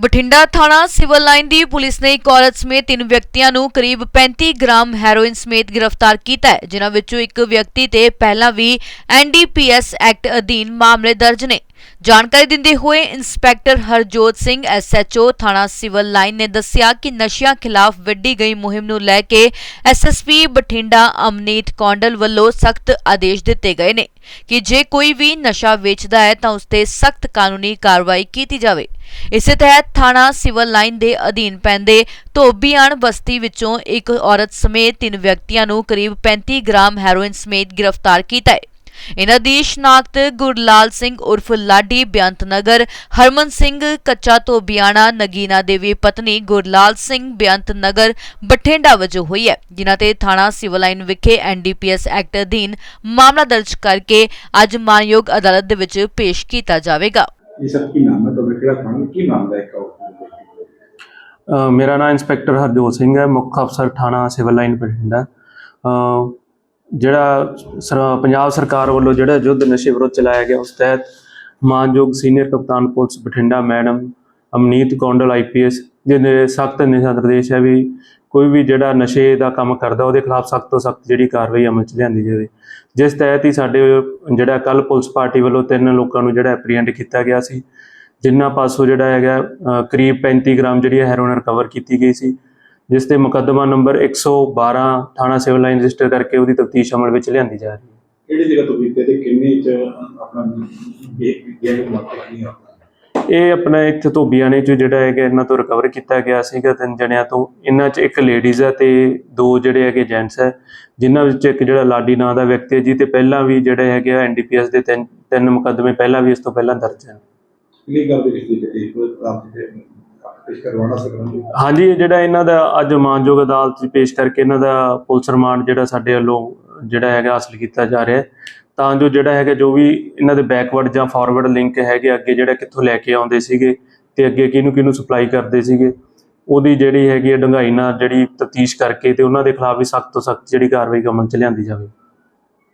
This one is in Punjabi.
ਬਠਿੰਡਾ ਥਾਣਾ ਸਿਵਲ ਲਾਈਨ ਦੀ ਪੁਲਿਸ ਨੇ ਇੱਕ ਔਰਤ ਸਮੇਤ ਤਿੰਨ ਵਿਅਕਤੀਆਂ ਨੂੰ ਕਰੀਬ 35 ਗ੍ਰਾਮ ਹੈਰੋਇਨ ਸਮੇਤ ਗ੍ਰਿਫਤਾਰ ਕੀਤਾ ਹੈ, ਜਿਨ੍ਹਾਂ ਵਿੱਚੋਂ ਇੱਕ ਵਿਅਕਤੀ ਤੇ ਪਹਿਲਾਂ ਵੀ ਐਨਡੀਪੀਐਸ ਐਕਟ ਅਧੀਨ ਮਾਮਲੇ ਦਰਜ ਨੇ। ਜਾਣਕਾਰੀ ਦਿੰਦੇ ਹੋਏ ਇੰਸਪੈਕਟਰ ਹਰਜੋਤ ਸਿੰਘ ਐਸਐਚਓ ਥਾਣਾ ਸਿਵਲ ਲਾਈਨ ਨੇ ਦੱਸਿਆ ਕਿ ਨਸ਼ਿਆਂ ਖਿਲਾਫ ਵਿੱਢੀ ਗਈ ਮੁਹਿੰਮ ਨੂੰ ਲੈ ਕੇ ਐਸਐਸਪੀ ਬਠਿੰਡਾ ਅਮਨੀਤ ਕੌਂਡਲ ਵੱਲੋਂ ਸਖਤ ਆਦੇਸ਼ ਦਿੱਤੇ ਗਏ ਨੇ ਕਿ ਜੇ ਕੋਈ ਵੀ ਨਸ਼ਾ ਵੇਚਦਾ ਹੈ ਤਾਂ ਉਸ ਤੇ ਸਖਤ ਕਾਨੂੰਨੀ ਕਾਰਵਾਈ ਕੀਤੀ ਜਾਵੇ। ਇਸੇ ਤਹਿਤ ਥਾਣਾ ਸਿਵਲ ਲਾਈਨ ਦੇ ਅਧੀਨ ਪੈਂਦੇ ਧੋਬੀਆਣ ਬਸਤੀ ਵਿੱਚੋਂ ਇੱਕ ਔਰਤ ਸਮੇਤ ਤਿੰਨ ਵਿਅਕਤੀਆਂ ਨੂੰ ਕਰੀਬ 35 ਗ੍ਰਾਮ ਹੈਰੋਇਨ ਸਮੇਤ ਗ੍ਰਿਫਤਾਰ ਕੀਤਾ ਹੈ। ਇਨ੍ਹਾਂ ਦੀ ਸ਼ਨਾਖਤ ਗੁਰਲਾਲ ਸਿੰਘ ਉਰਫ ਲਾਡੀ ਬਿਆੰਤ ਨਗਰ, ਹਰਮਨ ਸਿੰਘ ਕੱਚਾ ਧੋਬੀਆਣਾ, ਨਗੀਨਾ ਦੇਵੀ ਪਤਨੀ ਗੁਰਲਾਲ ਸਿੰਘ ਬਿਆੰਤ ਨਗਰ ਬਠਿੰਡਾ ਵਜੋਂ ਹੋਈ ਹੈ, ਜਿਨ੍ਹਾਂ ਤੇ ਥਾਣਾ ਸਿਵਲ ਲਾਈਨ ਵਿਖੇ ਐਨਡੀਪੀਐਸ ਐਕਟ ਅਧੀਨ ਮਾਮਲਾ ਦਰਜ ਕਰਕੇ ਅੱਜ ਮਾਨਯੋਗ ਅਦਾਲਤ ਦੇ ਵਿੱਚ ਪੇਸ਼ ਕੀਤਾ ਜਾਵੇਗਾ। ਇਹ ਸਭ ਕੀ ਨਾਮ ਹੈ ਤੁਹਾਡਾ ਕਿਹੜਾ ਕੀ ਮਾਮਲਾ ਹੈ ਕਾਉ ਮੇਰਾ ਨਾਮ ਇੰਸਪੈਕਟਰ ਹਰਜੋਤ ਸਿੰਘ ਹੈ, ਮੁੱਖ ਅਫਸਰ ਥਾਣਾ ਸਿਵਲ ਲਾਈਨ ਬਠਿੰਡਾ। ਜਿਹੜਾ ਸਰ- ਪੰਜਾਬ ਸਰਕਾਰ ਵੱਲੋਂ ਜਿਹੜਾ ਯੁੱਧ ਨਸ਼ੇ ਵਿਰੁੱਧ ਚਲਾਇਆ ਗਿਆ, ਉਸ ਤਹਿਤ ਮਾਨਯੋਗ ਸੀਨੀਅਰ ਕਪਤਾਨ police Bathinda, madam Amneet Kondal IPS ਜਿਹਦੇ ਸਖਤ ਨਿਰਦੇਸ਼ ਹੈ ਵੀ ਕੋਈ ਵੀ ਜਿਹੜਾ ਨਸ਼ੇ ਦਾ ਕੰਮ ਕਰਦਾ, ਉਹਦੇ ਖਿਲਾਫ ਸਖਤ ਤੋਂ ਸਖਤ ਜਿਹੜੀ ਕਾਰਵਾਈ ਅਮਲ ਚ ਲਿਆਂਦੀ ਜਾਵੇ। ਜਿਸ ਤਹਿਤ ਹੀ ਸਾਡੇ ਜਿਹੜਾ ਕੱਲ ਪੁਲਿਸ ਪਾਰਟੀ ਵੱਲੋਂ ਤਿੰਨ ਲੋਕਾਂ ਨੂੰ ਜਿਹੜਾ ਐਪਰੀਹੈਂਡ ਕੀਤਾ ਗਿਆ ਸੀ। ਜਿਨ੍ਹਾਂ ਪਾਸੋਂ ਜਿਹੜਾ ਹੈਗਾ ਕਰੀਬ 35 ਗ੍ਰਾਮ ਜਿਹੜੀ ਹੈਰੋਇਨ ਰਿਕਵਰ ਕੀਤੀ ਗਈ ਸੀ ਜਿਸ ਤੇ ਮੁਕੱਦਮਾ ਨੰਬਰ 112 ਥਾਣਾ ਸਿਵਲ ਲਾਈਨ ਰਜਿਸਟਰ ਕਰਕੇ ਉਹਦੀ ਤਫਤੀਸ਼ ਅਮਲ ਵਿੱਚ ਲਿਆਂਦੀ ਜਾ ਰਹੀ ਹੈ। ਕਿਹੜੀ ਜਗ੍ਹਾ ਤੋਂ ਬੀਤੇ ਤੇ ਕਿੰਨੇ ਚ ਆਪਣਾ ਵਿਅਕਤੀ ਮਾਤਰਾ ਨਹੀਂ ਆ ਇਹ ਆਪਣਾ ਇੱਥੇ ਧੋਬੀਆਣੇ ਚ ਜਿਹੜਾ ਹੈਗਾ ਇਹਨਾਂ ਤੋਂ ਰਿਕਵਰ ਕੀਤਾ ਗਿਆ ਸੀਗਾ ਤਿੰਨ ਜਣਿਆਂ ਤੋਂ। ਇਹਨਾਂ ਚ ਇੱਕ ਲੇਡੀਜ਼ ਹੈ ਤੇ ਦੋ ਜਿਹੜੇ ਹੈਗੇ ਜੈਂਟਸ ਹੈ ਜਿਨ੍ਹਾਂ ਵਿੱਚ ਇੱਕ ਜਿਹੜਾ ਲਾਡੀ ਨਾਂ ਦਾ ਵਿਅਕਤੀ ਹੈ ਜੀ ਤੇ ਪਹਿਲਾਂ ਵੀ ਜਿਹੜੇ ਹੈਗੇ ਐਨਡੀਪੀਐਸ ਦੇ ਤਿੰਨ ਤਿੰਨ ਮੁਕੱਦਮੇ ਪਹਿਲਾਂ ਵੀ ਇਸ ਤੋਂ ਪਹਿਲਾਂ ਦਰਜ ਹਨ। ਕਿੰਨੀ ਗੱਲ ਦੇ ਵਿੱਚ ਜਿਹੜੀ ਕੋਈ ਆਪ ਦੇ ਪੇਸ਼ ਕਰਵਾਉਣਾ ਸਕਦਾ ਹਾਂਜੀ ਇਹ ਜਿਹੜਾ ਇਹਨਾਂ ਦਾ ਅੱਜ ਮਾਨਯੋਗ ਅਦਾਲਤ 'ਚ ਪੇਸ਼ ਕਰਕੇ ਇਹਨਾਂ ਦਾ ਪੁਲਿਸ ਰਿਮਾਂਡ ਜਿਹੜਾ ਸਾਡੇ ਵੱਲੋਂ ਜਿਹੜਾ ਹੈਗਾ ਹਾਸਲ ਕੀਤਾ ਜਾ ਰਿਹਾ ਹੈ, ਤਾਂ ਜੋ ਜਿਹੜਾ ਹੈਗਾ ਜੋ ਵੀ ਇਹਨਾਂ ਦੇ ਬੈਕਵਰਡ ਜਾਂ ਫਾਰਵਰਡ ਲਿੰਕ ਹੈਗੇ ਅੱਗੇ ਜਿਹੜਾ ਕਿੱਥੋਂ ਲੈ ਕੇ ਆਉਂਦੇ ਸੀਗੇ ਤੇ ਅੱਗੇ ਕਿਹਨੂੰ ਕਿਹਨੂੰ ਸਪਲਾਈ ਕਰਦੇ ਸੀਗੇ, ਉਹਦੀ ਜਿਹੜੀ ਹੈਗੀ ਹੈ ਡੰਗਾਈ ਨਾਲ ਜਿਹੜੀ ਤਫਤੀਸ਼ ਕਰਕੇ ਤੇ ਉਹਨਾਂ ਦੇ ਖਿਲਾਫ ਵੀ ਸਖਤ ਤੋਂ ਸਖਤ ਜਿਹੜੀ ਕਾਰਵਾਈ ਅਮਲ ਚ ਲਿਆਂਦੀ ਜਾਵੇ।